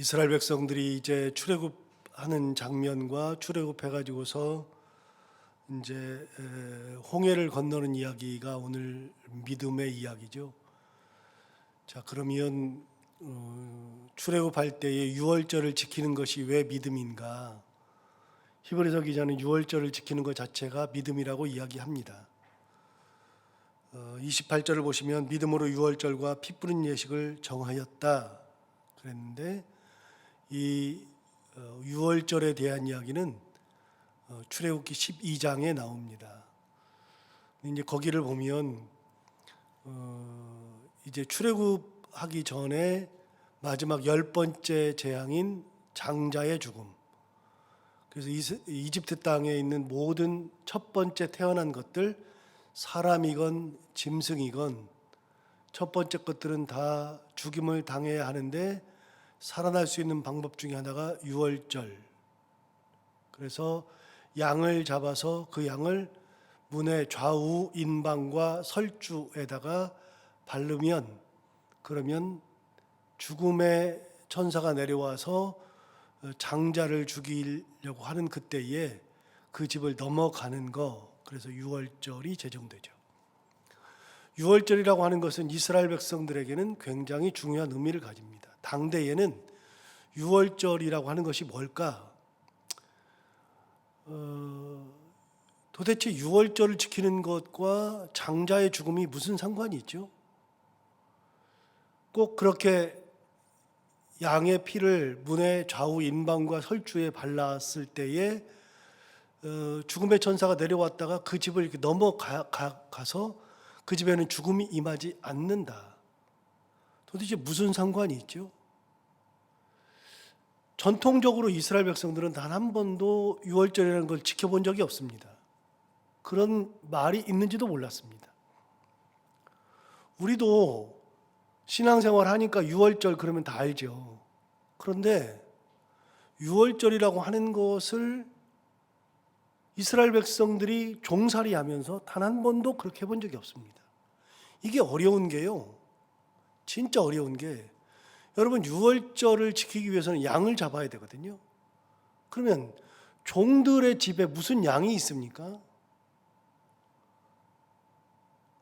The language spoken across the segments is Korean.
이스라엘 백성들이 이제 출애굽하는 장면과 출애굽해 가지고서 이제 에, 홍해를 건너는 이야기가 오늘 믿음의 이야기죠. 자 그러면 어, 출애굽할 때에 유월절을 지키는 것이 왜 믿음인가? 히브리서 기자는 유월절을 지키는 것 자체가 믿음이라고 이야기합니다. 어, 28절을 보시면 믿음으로 유월절과 피 뿌린 예식을 정하였다 그랬는데 이 어, 유월절에 대한 이야기는 어, 출애굽기 12장에 나옵니다. 이제 거기를 보면 어, 이제 출애굽하기 전에 마지막 열 번째 재앙인 장자의 죽음. 그래서 이집트 땅에 있는 모든 첫 번째 태어난 것들 사람이건 짐승이건 첫 번째 것들은 다 죽임을 당해야 하는데 살아날 수 있는 방법 중에 하나가 유월절. 그래서 양을 잡아서 그 양을 문의 좌우 인방과 설주에다가 바르면 그러면 죽음의 천사가 내려와서 장자를 죽이려고 하는 그때에 그 집을 넘어가는 거 그래서 유월절이 제정되죠. 유월절이라고 하는 것은 이스라엘 백성들에게는 굉장히 중요한 의미를 가집니다. 당대에는 유월절이라고 하는 것이 뭘까? 어, 도대체 유월절을 지키는 것과 장자의 죽음이 무슨 상관이 있죠? 꼭 그렇게 양의 피를 문의 좌우 인방과 설주에 발랐을 때에 어, 죽음의 천사가 내려왔다가 그 집을 이렇게 넘어가서 그 집에는 죽음이 임하지 않는다. 도대체 무슨 상관이 있죠? 전통적으로 이스라엘 백성들은 단 한 번도 유월절이라는 걸 지켜본 적이 없습니다. 그런 말이 있는지도 몰랐습니다. 우리도 신앙생활 하니까 유월절 그러면 다 알죠. 그런데 유월절이라고 하는 것을 이스라엘 백성들이 종살이 하면서 단 한 번도 그렇게 해본 적이 없습니다. 이게 어려운 게요. 진짜 어려운 게 여러분 유월절을 지키기 위해서는 양을 잡아야 되거든요. 그러면 종들의 집에 무슨 양이 있습니까?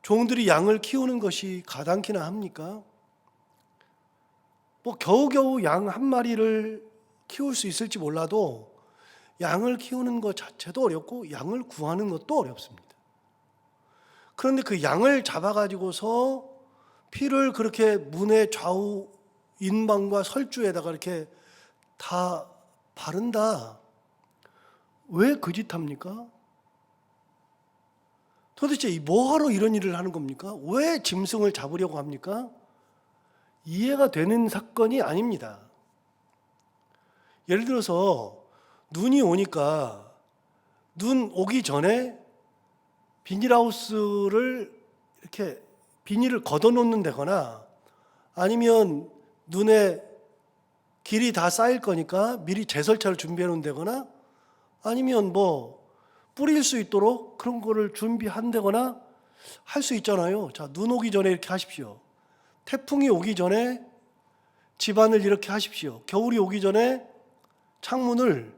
종들이 양을 키우는 것이 가당키나 합니까? 뭐 겨우겨우 양 한 마리를 키울 수 있을지 몰라도 양을 키우는 것 자체도 어렵고 양을 구하는 것도 어렵습니다. 그런데 그 양을 잡아가지고서 피를 그렇게 문의 좌우 인방과 설주에다가 이렇게 다 바른다. 왜 그 짓 합니까? 도대체 이 뭐하러 이런 일을 하는 겁니까? 왜 짐승을 잡으려고 합니까? 이해가 되는 사건이 아닙니다. 예를 들어서 눈이 오니까 눈 오기 전에 비닐하우스를 이렇게 비닐을 걷어놓는 데거나 아니면 눈에 길이 다 쌓일 거니까 미리 제설차를 준비해 놓는다거나 아니면 뭐 뿌릴 수 있도록 그런 거를 준비한다거나 할 수 있잖아요. 자, 눈 오기 전에 이렇게 하십시오. 태풍이 오기 전에 집안을 이렇게 하십시오. 겨울이 오기 전에 창문을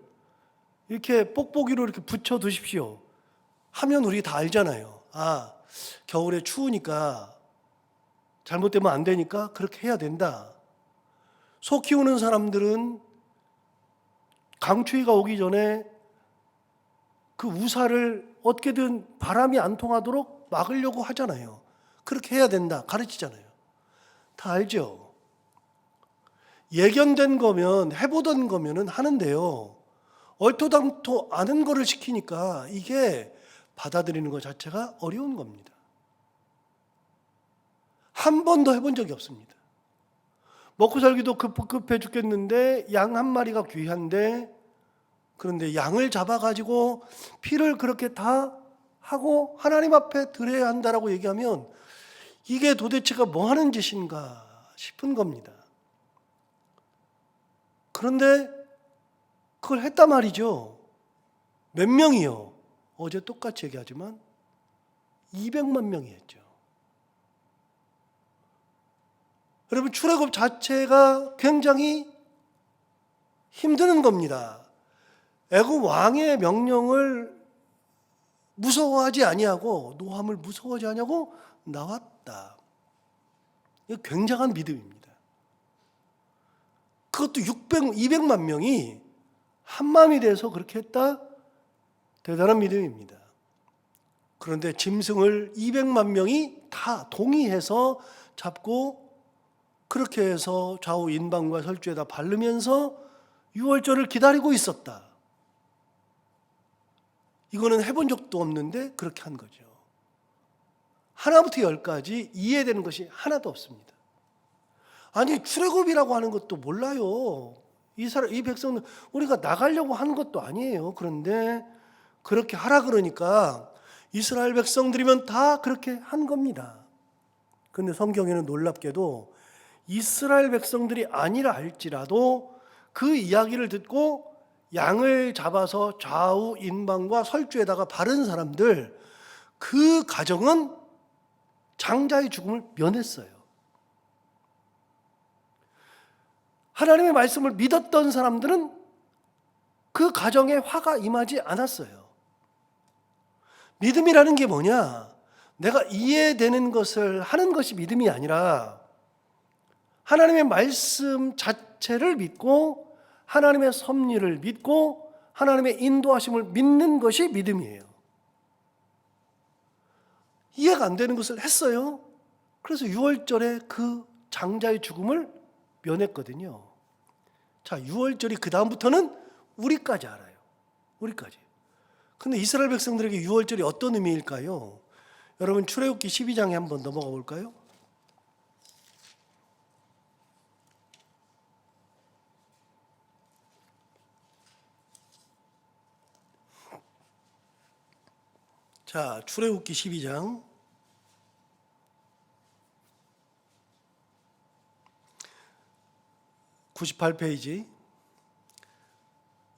이렇게 뽁뽁이로 이렇게 붙여 두십시오. 하면 우리 다 알잖아요. 아, 겨울에 추우니까 잘못되면 안 되니까 그렇게 해야 된다. 소 키우는 사람들은 강추위가 오기 전에 그 우사를 어떻게든 바람이 안 통하도록 막으려고 하잖아요. 그렇게 해야 된다. 가르치잖아요. 다 알죠? 예견된 거면 해보던 거면은 하는데요. 얼토당토 아는 거를 시키니까 이게 받아들이는 것 자체가 어려운 겁니다. 한 번도 해본 적이 없습니다. 먹고 살기도 급, 급해 죽겠는데 양 한 마리가 귀한데 그런데 양을 잡아가지고 피를 그렇게 다 하고 하나님 앞에 드려야 한다라고 얘기하면 이게 도대체가 뭐 하는 짓인가 싶은 겁니다. 그런데 그걸 했단 말이죠. 몇 명이요? 어제 똑같이 얘기하지만 200만 명이 했죠. 여러분 출애굽 자체가 굉장히 힘드는 겁니다. 애굽 왕의 명령을 무서워하지 아니하고 노함을 무서워하지 아니하고 나왔다. 이거 굉장한 믿음입니다. 그것도 600, 200만 명이 한 마음이 돼서 그렇게 했다. 대단한 믿음입니다. 그런데 짐승을 200만 명이 다 동의해서 잡고 그렇게 해서 좌우 인방과 설주에다 바르면서 유월절을 기다리고 있었다. 이거는 해본 적도 없는데 그렇게 한 거죠. 하나부터 열까지 이해되는 것이 하나도 없습니다. 아니 출애굽이라고 하는 것도 몰라요. 이 사람 이 백성은 우리가 나가려고 하는 것도 아니에요. 그런데 그렇게 하라 그러니까 이스라엘 백성들이면 다 그렇게 한 겁니다. 근데 성경에는 놀랍게도 이스라엘 백성들이 아니라 할지라도 그 이야기를 듣고 양을 잡아서 좌우 인방과 설주에다가 바른 사람들 그 가정은 장자의 죽음을 면했어요. 하나님의 말씀을 믿었던 사람들은 그 가정에 화가 임하지 않았어요. 믿음이라는 게 뭐냐? 내가 이해되는 것을 하는 것이 믿음이 아니라 하나님의 말씀 자체를 믿고 하나님의 섭리를 믿고 하나님의 인도하심을 믿는 것이 믿음이에요. 이해가 안 되는 것을 했어요. 그래서 6월절에 그 장자의 죽음을 면했거든요. 자, 6월절이 그 다음부터는 우리까지 알아요. 우리까지. 근데 이스라엘 백성들에게 6월절이 어떤 의미일까요? 여러분 출애굽기 12장에 한번 넘어가 볼까요? 자, 출애굽기 12장 98페이지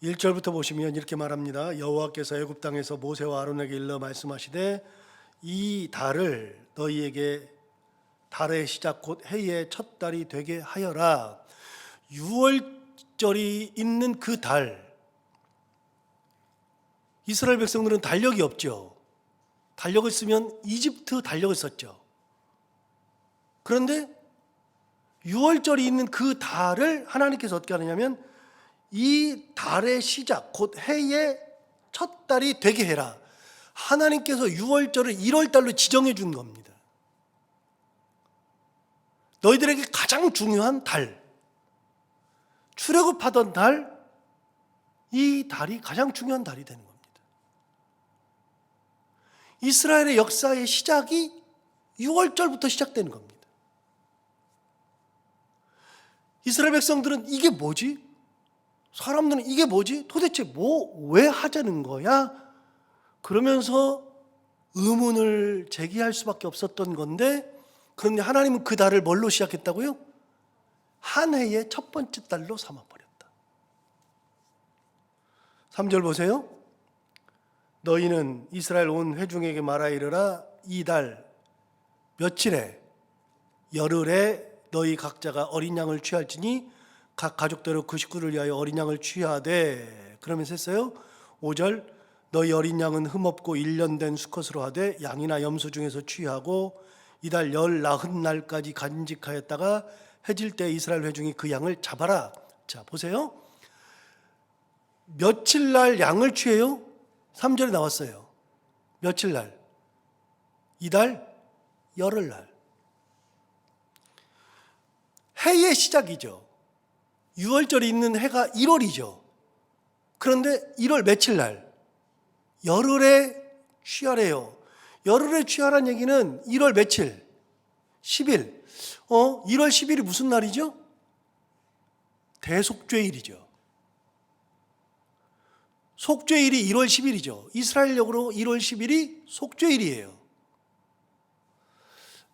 1절부터 보시면 이렇게 말합니다. 여호와께서 애굽 땅에서 모세와 아론에게 일러 말씀하시되 이 달을 너희에게 달의 시작 곧 해의 첫 달이 되게 하여라. 6월절이 있는 그 달. 이스라엘 백성들은 달력이 없죠. 달력을 쓰면 이집트 달력을 썼죠. 그런데 6월절이 있는 그 달을 하나님께서 어떻게 하느냐면 이 달의 시작, 곧 해의 첫 달이 되게 해라. 하나님께서 6월절을 1월달로 지정해 준 겁니다. 너희들에게 가장 중요한 달, 출애굽하던 달, 이 달이 가장 중요한 달이 되는 겁니다. 이스라엘의 역사의 시작이 6월절부터 시작되는 겁니다. 이스라엘 백성들은 이게 뭐지? 사람들은 이게 뭐지? 도대체 뭐 왜 하자는 거야? 그러면서 의문을 제기할 수밖에 없었던 건데 그런데 하나님은 그 달을 뭘로 시작했다고요? 한 해의 첫 번째 달로 삼아 버렸다. 3절 보세요. 너희는 이스라엘 온 회중에게 말하 이르라 이달 며칠에 열흘에 너희 각자가 어린 양을 취할지니 각 가족대로 그 식구를 위하여 어린 양을 취하되 그러면서 했어요. 5절 너희 어린 양은 흠없고 1년 된 수컷으로 하되 양이나 염소 중에서 취하고 이달 열 나흔 날까지 간직하였다가 해질 때 이스라엘 회중이 그 양을 잡아라. 자, 보세요. 며칠 날 양을 취해요? 3절에 나왔어요. 며칠 날? 이달 열흘 날. 해의 시작이죠. 6월절이 있는 해가 1월이죠. 그런데 1월 며칠 날? 열흘에 취하래요. 열흘에 취하란 얘기는 1월 며칠? 10일. 어, 1월 10일이 무슨 날이죠? 대속죄일이죠. 속죄일이 1월 10일이죠. 이스라엘력으로 1월 10일이 속죄일이에요.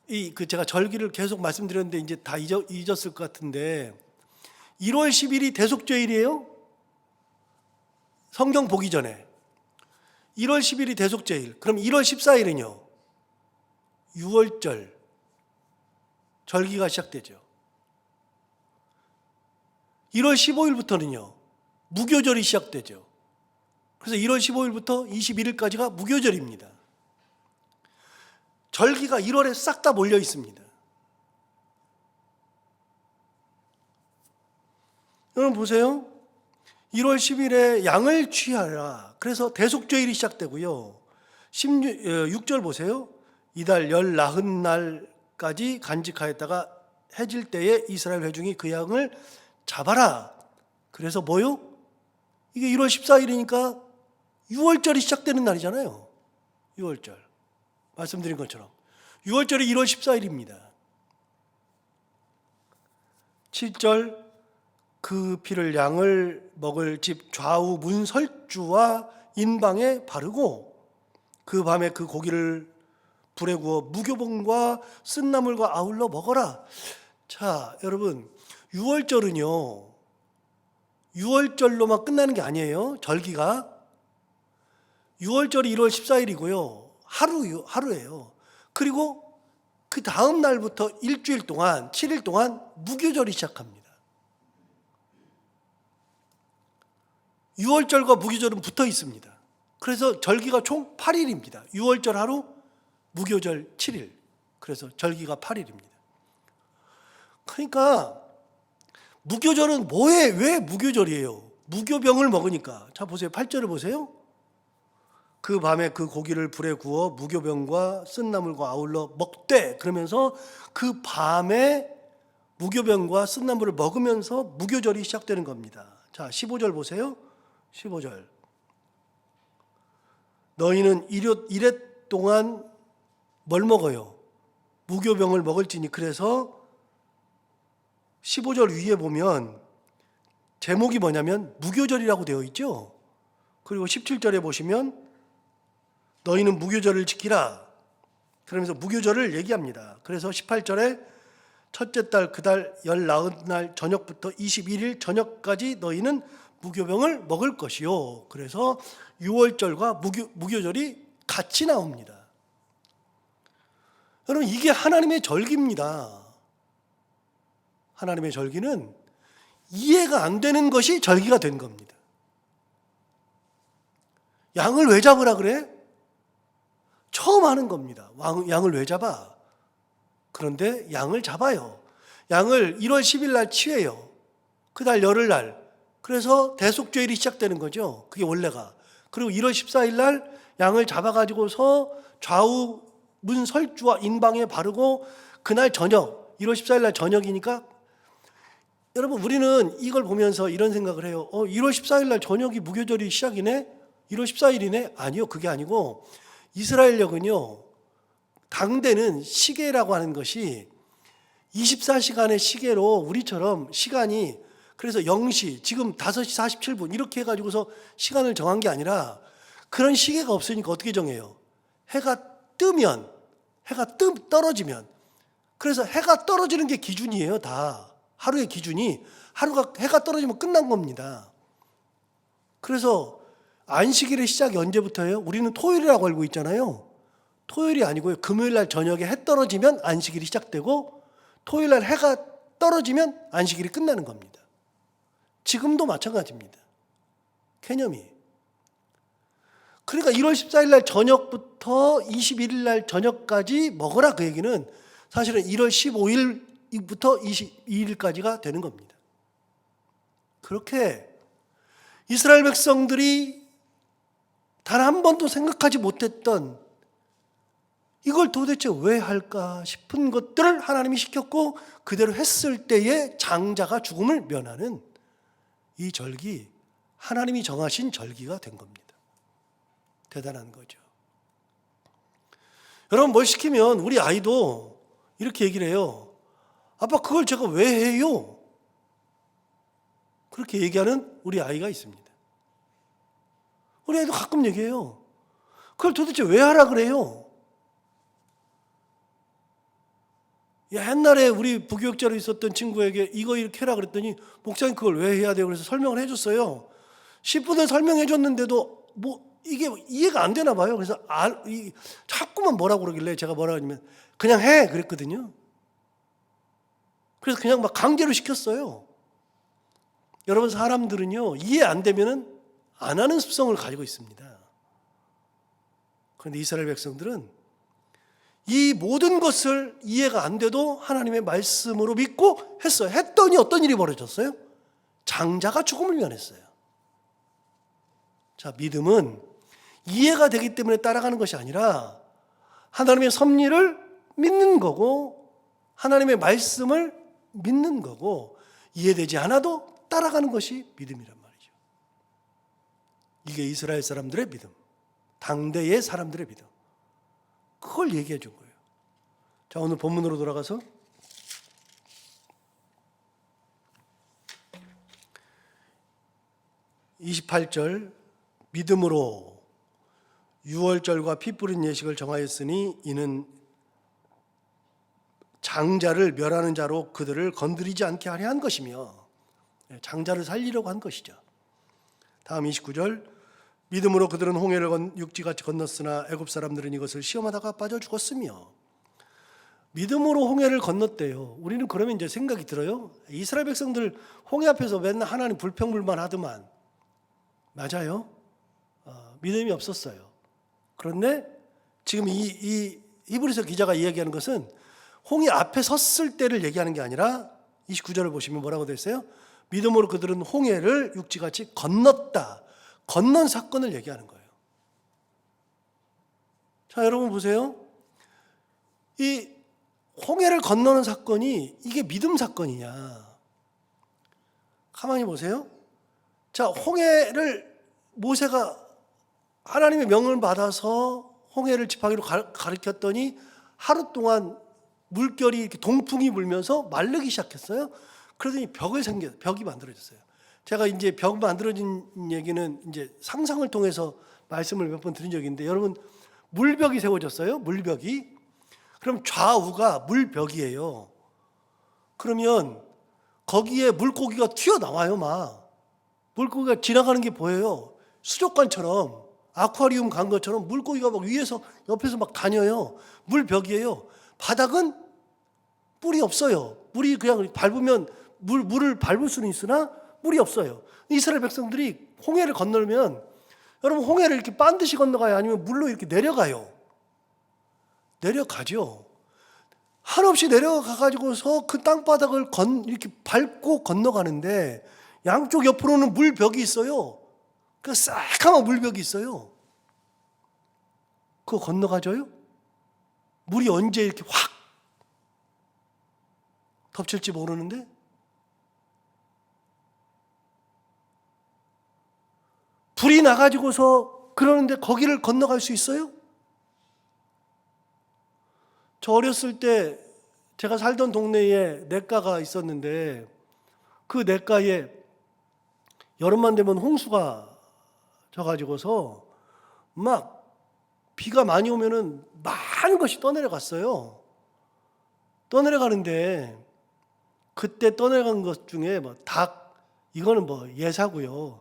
이 그 제가 절기를 계속 말씀드렸는데 이제 다 잊었, 잊었을 것 같은데 1월 10일이 대속죄일이에요. 성경 보기 전에 1월 10일이 대속죄일. 그럼 1월 14일은요. 6월절 절기가 시작되죠. 1월 15일부터는요. 무교절이 시작되죠. 그래서 1월 15일부터 21일까지가 무교절입니다. 절기가 1월에 싹 다 몰려 있습니다. 여러분 보세요. 1월 10일에 양을 취하라. 그래서 대속죄일이 시작되고요. 16, 절 보세요. 이달 열 나흔 날까지 간직하였다가 해질 때에 이스라엘 회중이 그 양을 잡아라. 그래서 뭐요? 이게 1월 14일이니까 6월절이 시작되는 날이잖아요. 6월절. 말씀드린 것처럼 6월절이 1월 14일입니다. 7절 그 피를 양을 먹을 집 좌우 문설주와 인방에 바르고 그 밤에 그 고기를 불에 구워 무교봉과 쓴나물과 아울러 먹어라. 자, 여러분 6월절은요. 6월절로만 끝나는 게 아니에요. 절기가 6월절이 1월 14일이고요. 하루 하루예요. 그리고 그 다음 날부터 일주일 동안 7일 동안 무교절이 시작합니다. 6월절과 무교절은 붙어 있습니다. 그래서 절기가 총 8일입니다. 6월절 하루, 무교절 7일. 그래서 절기가 8일입니다. 그러니까 무교절은 뭐에 왜 무교절이에요? 무교병을 먹으니까. 자 보세요. 8절을 보세요. 그 밤에 그 고기를 불에 구워 무교병과 쓴나물과 아울러 먹되 그러면서 그 밤에 무교병과 쓴나물을 먹으면서 무교절이 시작되는 겁니다. 자, 15절 보세요. 15절. 너희는 이래, 이래 동안 뭘 먹어요? 무교병을 먹을지니 그래서 15절 위에 보면 제목이 뭐냐면 무교절이라고 되어 있죠. 그리고 17절에 보시면 너희는 무교절을 지키라. 그러면서 무교절을 얘기합니다. 그래서 18절에 첫째 달 그 달 열 나흔 날 저녁부터 21일 저녁까지 너희는 무교병을 먹을 것이요. 그래서 6월절과 무교, 무교절이 같이 나옵니다. 여러분 이게 하나님의 절기입니다. 하나님의 절기는 이해가 안 되는 것이 절기가 된 겁니다. 양을 왜 잡으라 그래? 처음 하는 겁니다. 왕- 양을 왜 잡아? 그런데 양을 잡아요. 양을 1월 10일 날 치해요. 그달 열흘 날. 그래서 대속죄일이 시작되는 거죠. 그게 원래가. 그리고 1월 14일 날 양을 잡아가지고서 좌우 문 설주와 인방에 바르고 그날 저녁, 1월 14일 날 저녁이니까 여러분 우리는 이걸 보면서 이런 생각을 해요. 어, 1월 14일 날 저녁이 무교절이 시작이네? 1월 14일이네? 아니요. 그게 아니고 이스라엘력은요. 당대는 시계라고 하는 것이 24시간의 시계로 우리처럼 시간이 그래서 0시 지금 5시 47분 이렇게 해 가지고서 시간을 정한 게 아니라 그런 시계가 없으니까 어떻게 정해요? 해가 뜨면 해가 뜨 떨어지면 그래서 해가 떨어지는 게 기준이에요, 다. 하루의 기준이 하루가 해가 떨어지면 끝난 겁니다. 그래서 안식일의 시작이 언제부터예요? 우리는 토요일이라고 알고 있잖아요. 토요일이 아니고요. 금요일 날 저녁에 해 떨어지면 안식일이 시작되고 토요일 날 해가 떨어지면 안식일이 끝나는 겁니다. 지금도 마찬가지입니다. 개념이. 그러니까 1월 14일 날 저녁부터 21일 날 저녁까지 먹어라 그 얘기는 사실은 1월 15일부터 22일까지가 되는 겁니다. 그렇게 이스라엘 백성들이 단 한 번도 생각하지 못했던 이걸 도대체 왜 할까 싶은 것들을 하나님이 시켰고 그대로 했을 때에 장자가 죽음을 면하는 이 절기 하나님이 정하신 절기가 된 겁니다. 대단한 거죠. 여러분 뭘 시키면 우리 아이도 이렇게 얘기를 해요. 아빠 그걸 제가 왜 해요? 그렇게 얘기하는 우리 아이가 있습니다. 우리 애도 가끔 얘기해요. 그걸 도대체 왜 하라 그래요? 옛날에 우리 부교육자로 있었던 친구에게 이거 이렇게 해라 그랬더니 목사님 그걸 왜 해야 돼요? 그래서 설명을 해줬어요. 10분을 설명해 줬는데도 뭐 이게 이해가 안 되나 봐요. 그래서 아, 이, 자꾸만 뭐라고 그러길래 제가 뭐라 하냐면 그냥 해 그랬거든요. 그래서 그냥 막 강제로 시켰어요. 여러분 사람들은요 이해 안 되면은 안 하는 습성을 가지고 있습니다. 그런데 이스라엘 백성들은 이 모든 것을 이해가 안 돼도 하나님의 말씀으로 믿고 했어요. 했더니 어떤 일이 벌어졌어요? 장자가 죽음을 면했어요. 자, 믿음은 이해가 되기 때문에 따라가는 것이 아니라 하나님의 섭리를 믿는 거고 하나님의 말씀을 믿는 거고 이해되지 않아도 따라가는 것이 믿음이란 말 이게 이스라엘 사람들의 믿음. 당대의 사람들의 믿음. 그걸 얘기해 준 거예요. 자, 오늘 본문으로 돌아가서 (28절) 믿음으로 유월절과 피 뿌린 예식을 정하였으니 이는 장자를 멸하는 자로 그들을 건드리지 않게 하려 한 것이며 예, 장자를 살리려고 한 것이죠. 다음 29절 믿음으로 그들은 홍해를 건, 육지같이 건넜으나 애굽 사람들은 이것을 시험하다가 빠져 죽었으며 믿음으로 홍해를 건넜대요. 우리는 그러면 이제 생각이 들어요. 이스라엘 백성들 홍해 앞에서 맨날 하나님 불평불만 하더만 맞아요. 어, 믿음이 없었어요. 그런데 지금 이, 이 히브리서 기자가 이야기하는 것은 홍해 앞에 섰을 때를 얘기하는 게 아니라 29절을 보시면 뭐라고 되어 있어요? 믿음으로 그들은 홍해를 육지같이 건넜다. 건넌 사건을 얘기하는 거예요. 자, 여러분 보세요. 이 홍해를 건너는 사건이 이게 믿음 사건이냐? 가만히 보세요. 자, 홍해를 모세가 하나님의 명을 받아서 홍해를 지팡이로 가- 가리켰더니 하루 동안 물결이 이렇게 동풍이 불면서 마르기 시작했어요. 그러더니 벽을 생겨 벽이 만들어졌어요. 제가 이제 벽 만들어진 얘기는 이제 상상을 통해서 말씀을 몇 번 드린 적이 있는데 여러분 물벽이 세워졌어요. 물벽이 그럼 좌우가 물벽이에요. 그러면 거기에 물고기가 튀어나와요, 막. 물고기가 지나가는 게 보여요. 수족관처럼 아쿠아리움 간 것처럼 물고기가 막 위에서 옆에서 막 다녀요. 물벽이에요. 바닥은 물이 없어요. 물이 그냥 밟으면 물 물을 밟을 수는 있으나 물이 없어요. 이스라엘 백성들이 홍해를 건너면 여러분 홍해를 이렇게 반드시 건너가요, 아니면 물로 이렇게 내려가요. 내려가죠. 한없이 내려가 가지고서 그 땅바닥을 건 이렇게 밟고 건너가는데 양쪽 옆으로는 물벽이 있어요. 그 새까만 물벽이 있어요. 그거 건너가져요? 물이 언제 이렇게 확 덮칠지 모르는데 불이 나가지고서 그러는데 거기를 건너갈 수 있어요? 저 어렸을 때 제가 살던 동네에 냇가가 있었는데 그 냇가에 여름만 되면 홍수가 져가지고서 막 비가 많이 오면은 많은 것이 떠내려갔어요. 떠내려가는데 그때 떠내려간 것 중에 뭐 닭 이거는 뭐 예사고요.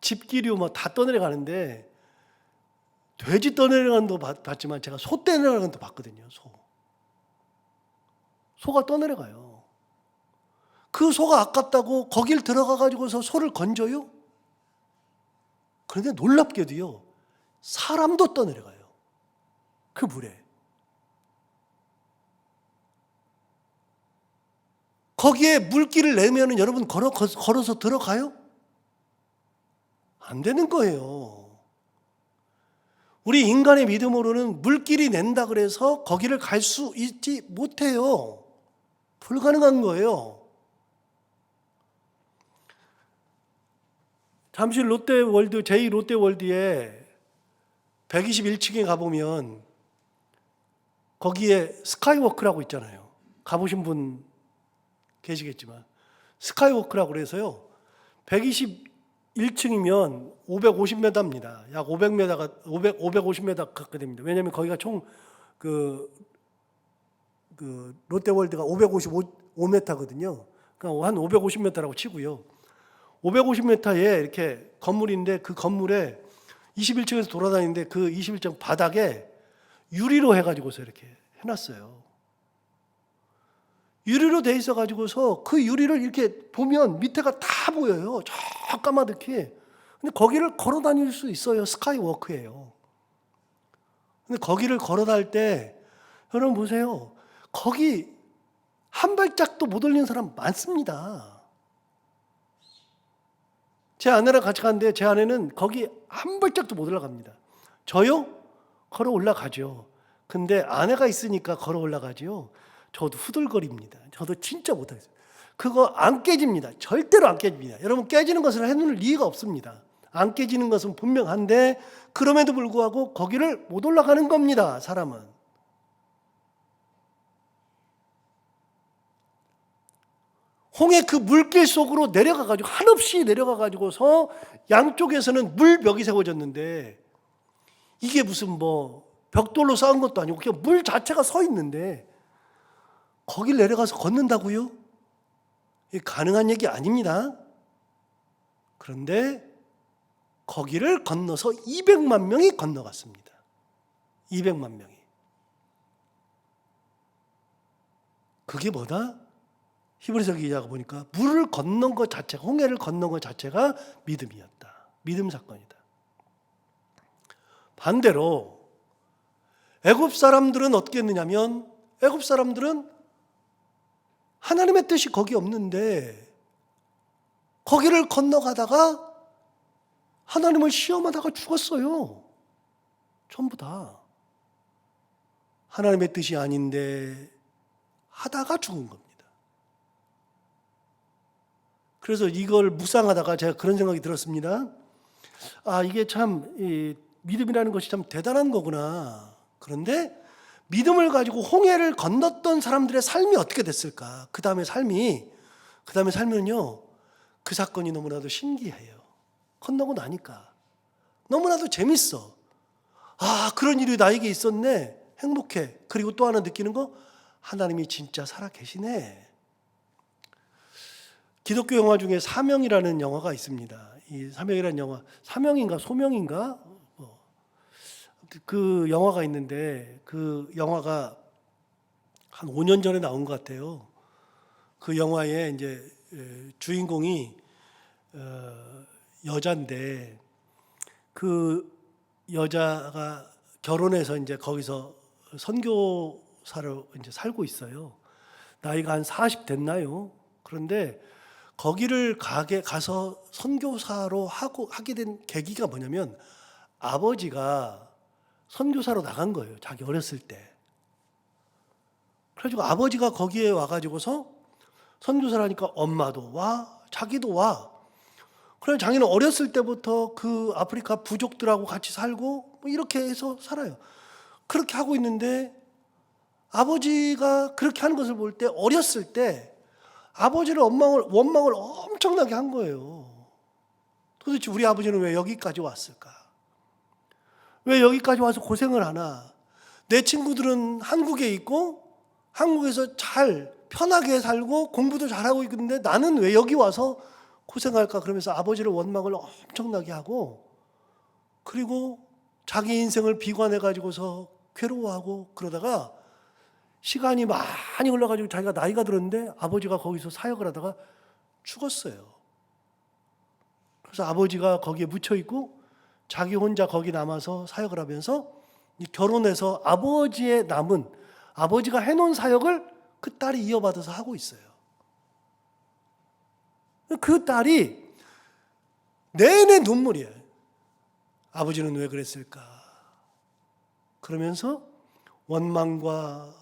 집기류 뭐다 떠내려가는데 돼지 떠내려가는 도 봤- 봤지만 제가 소 떠내려가는 것도 봤거든요. 소. 소가 떠내려가요. 그 소가 아깝다고 거길 들어가 가지고서 소를 건져요? 그런데 놀랍게도요. 사람도 떠내려가요. 그 물에. 거기에 물기를 내면은 여러분 걸어, 걸어서 들어가요? 안 되는 거예요. 우리 인간의 믿음으로는 물길이 낸다 그래서 거기를 갈 수 있지 못해요. 불가능한 거예요. 잠시 롯데월드, 제2 롯데월드에 121층에 가보면 거기에 스카이워크라고 있잖아요. 가보신 분 계시겠지만 스카이워크라고 그래서요. 121층이면 550m입니다. 약 500m가 500 550m 가까이 됩니다. 왜냐하면 거기가 총그 그 롯데월드가 555m거든요. 그러니까 한 550m라고 치고요. 550m에 이렇게 건물인데 그 건물에 21층에서 돌아다니는데 그 21층 바닥에 유리로 해가지고서 이렇게 해놨어요. 유리로 돼 있어 가지고서 그 유리를 이렇게 보면 밑에가 다 보여요. 저 까마득히. 근데 거기를 걸어 다닐 수 있어요. 스카이워크예요. 근데 거기를 걸어 다닐 때 여러분 보세요. 거기 한 발짝도 못 올리는 사람 많습니다. 제 아내랑 같이 갔는데 제 아내는 거기 한 발짝도 못 올라갑니다. 저요? 걸어 올라가죠. 근데 아내가 있으니까 걸어 올라가지요. 저도 후들거립니다. 저도 진짜 못하겠어요. 그거 안 깨집니다. 절대로 안 깨집니다. 여러분 깨지는 것을 해놓을 이유가 없습니다. 안 깨지는 것은 분명한데 그럼에도 불구하고 거기를 못 올라가는 겁니다. 사람은. 홍해 그 물길 속으로 내려가 가지고 한없이 내려가 가지고서 양쪽에서는 물벽이 세워졌는데 이게 무슨 뭐 벽돌로 쌓은 것도 아니고 그냥 물 자체가 서 있는데 거길 내려가서 걷는다고요? 가능한 얘기 아닙니다. 그런데 거기를 건너서 200만 명이 건너갔습니다. 200만 명이. 그게 뭐다? 히브리서 기자가 보니까 물을 건넌 것 자체가 홍해를 건넌 것 자체가 믿음이었다. 믿음 사건이다. 반대로 애굽 사람들은 어떻게 했느냐면 애굽 사람들은 하나님의 뜻이 거기 없는데 거기를 건너가다가 하나님을 시험하다가 죽었어요. 전부 다. 하나님의 뜻이 아닌데 하다가 죽은 겁니다. 그래서 이걸 묵상하다가 제가 그런 생각이 들었습니다. 아, 이게 참, 이 믿음이라는 것이 참 대단한 거구나. 그런데 믿음을 가지고 홍해를 건넜던 사람들의 삶이 어떻게 됐을까? 그 다음에 삶이, 그 다음에 삶은요, 그 사건이 너무나도 신기해요. 건너고 나니까. 너무나도 재밌어. 아, 그런 일이 나에게 있었네. 행복해. 그리고 또 하나 느끼는 거, 하나님이 진짜 살아 계시네. 기독교 영화 중에 사명이라는 영화가 있습니다. 이 사명이라는 영화, 사명인가 소명인가? 뭐. 그 영화가 있는데 그 영화가 한 5년 전에 나온 것 같아요. 그 영화에 이제 에, 주인공이 어, 여자인데 그 여자가 결혼해서 이제 거기서 선교사로 이제 살고 있어요. 나이가 한 40 됐나요? 그런데 거기를 가게 가서 선교사로 하고 하게 된 계기가 뭐냐면 아버지가 선교사로 나간 거예요. 자기 어렸을 때. 그래가지고 아버지가 거기에 와가지고서 선교사라니까 엄마도 와, 자기도 와. 그래 자기는 어렸을 때부터 그 아프리카 부족들하고 같이 살고 뭐 이렇게 해서 살아요. 그렇게 하고 있는데 아버지가 그렇게 하는 것을 볼 때 어렸을 때 아버지를 원망을, 원망을 엄청나게 한 거예요. 도대체 우리 아버지는 왜 여기까지 왔을까? 왜 여기까지 와서 고생을 하나? 내 친구들은 한국에 있고 한국에서 잘 편하게 살고 공부도 잘하고 있는데 나는 왜 여기 와서 고생할까? 그러면서 아버지를 원망을 엄청나게 하고 그리고 자기 인생을 비관해 가지고서 괴로워하고 그러다가 시간이 많이 흘러가지고 자기가 나이가 들었는데 아버지가 거기서 사역을 하다가 죽었어요. 그래서 아버지가 거기에 묻혀 있고 자기 혼자 거기 남아서 사역을 하면서 결혼해서 아버지의 남은 아버지가 해놓은 사역을 그 딸이 이어받아서 하고 있어요. 그 딸이 내내 눈물이에요. 아버지는 왜 그랬을까? 그러면서 원망과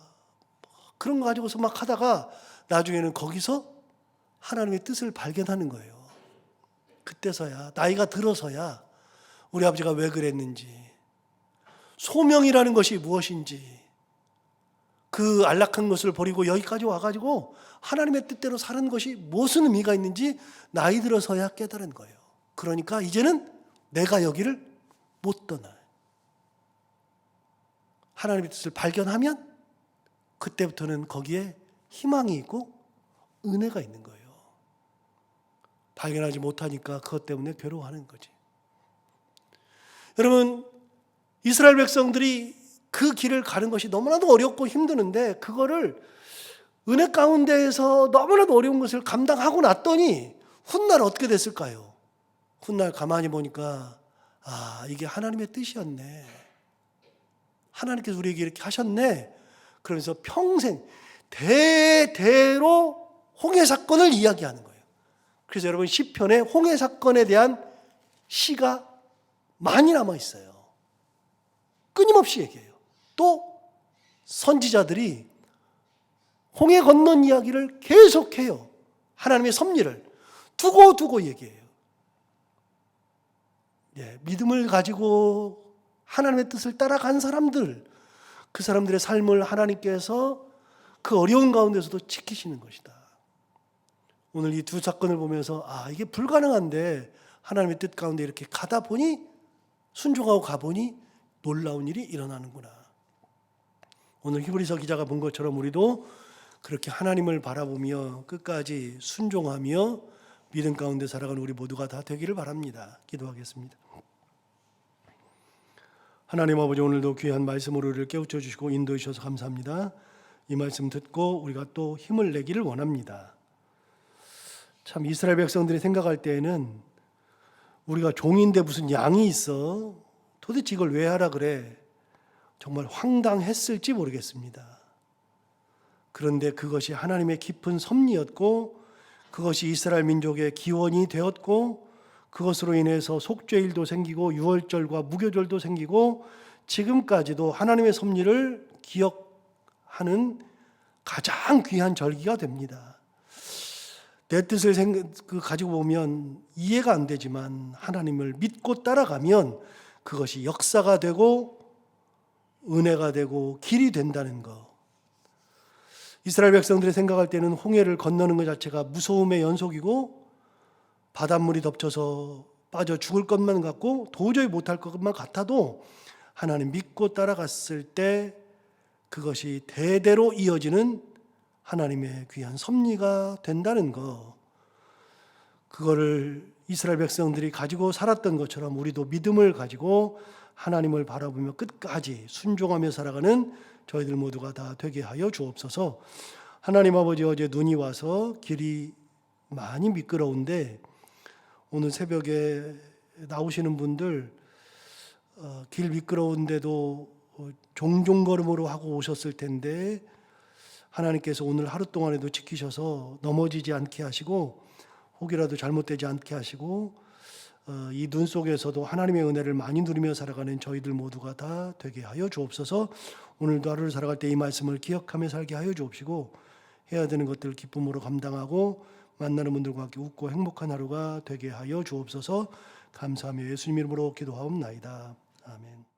그런 거 가지고서 막 하다가 나중에는 거기서 하나님의 뜻을 발견하는 거예요. 그때서야 나이가 들어서야 우리 아버지가 왜 그랬는지 소명이라는 것이 무엇인지 그 안락한 것을 버리고 여기까지 와가지고 하나님의 뜻대로 사는 것이 무슨 의미가 있는지 나이 들어서야 깨달은 거예요. 그러니까 이제는 내가 여기를 못 떠나요. 하나님의 뜻을 발견하면 그때부터는 거기에 희망이 있고 은혜가 있는 거예요. 발견하지 못하니까 그것 때문에 괴로워하는 거지. 여러분, 이스라엘 백성들이 그 길을 가는 것이 너무나도 어렵고 힘드는데 그거를 은혜 가운데에서 너무나도 어려운 것을 감당하고 났더니 훗날 어떻게 됐을까요? 훗날 가만히 보니까 아 이게 하나님의 뜻이었네. 하나님께서 우리에게 이렇게 하셨네. 그러면서 평생 대대로 홍해 사건을 이야기하는 거예요. 그래서 여러분 시편에 홍해 사건에 대한 시가 많이 남아 있어요. 끊임없이 얘기해요. 또 선지자들이 홍해 건넌 이야기를 계속해요. 하나님의 섭리를 두고 두고 얘기해요. 예, 믿음을 가지고 하나님의 뜻을 따라간 사람들, 그 사람들의 삶을 하나님께서 그 어려운 가운데서도 지키시는 것이다. 오늘 이 두 사건을 보면서 아, 이게 불가능한데 하나님의 뜻 가운데 이렇게 가다 보니 순종하고 가보니 놀라운 일이 일어나는구나. 오늘 히브리서 기자가 본 것처럼 우리도 그렇게 하나님을 바라보며 끝까지 순종하며 믿음 가운데 살아가는 우리 모두가 다 되기를 바랍니다. 기도하겠습니다. 하나님 아버지 오늘도 귀한 말씀으로 우리를 깨우쳐 주시고 인도해 주셔서 감사합니다. 이 말씀 듣고 우리가 또 힘을 내기를 원합니다. 참 이스라엘 백성들이 생각할 때에는 우리가 종인데 무슨 양이 있어? 도대체 이걸 왜 하라 그래? 정말 황당했을지 모르겠습니다. 그런데 그것이 하나님의 깊은 섭리였고 그것이 이스라엘 민족의 기원이 되었고 그것으로 인해서 속죄일도 생기고 유월절과 무교절도 생기고 지금까지도 하나님의 섭리를 기억하는 가장 귀한 절기가 됩니다. 내 뜻을 생, 그 가지고 보면 이해가 안 되지만 하나님을 믿고 따라가면 그것이 역사가 되고 은혜가 되고 길이 된다는 것. 이스라엘 백성들이 생각할 때는 홍해를 건너는 것 자체가 무서움의 연속이고 바닷물이 덮쳐서 빠져 죽을 것만 같고 도저히 못할 것만 같아도 하나님 믿고 따라갔을 때 그것이 대대로 이어지는 하나님의 귀한 섭리가 된다는 것. 그거를 이스라엘 백성들이 가지고 살았던 것처럼 우리도 믿음을 가지고 하나님을 바라보며 끝까지 순종하며 살아가는 저희들 모두가 다 되게 하여 주옵소서. 하나님 아버지 어제 눈이 와서 길이 많이 미끄러운데 오늘 새벽에 나오시는 분들 어, 길 미끄러운데도 어, 종종 걸음으로 하고 오셨을 텐데 하나님께서 오늘 하루 동안에도 지키셔서 넘어지지 않게 하시고 혹이라도 잘못되지 않게 하시고 어, 이눈 속에서도 하나님의 은혜를 많이 누리며 살아가는 저희들 모두가 다 되게 하여 주옵소서. 오늘도 하루를 살아갈 때 이 말씀을 기억하며 살게 하여 주옵시고 해야 되는 것들을 기쁨으로 감당하고 만나는 분들과 함께 웃고 행복한 하루가 되게 하여 주옵소서. 감사하며 예수님 이름으로 기도하옵나이다. 아멘.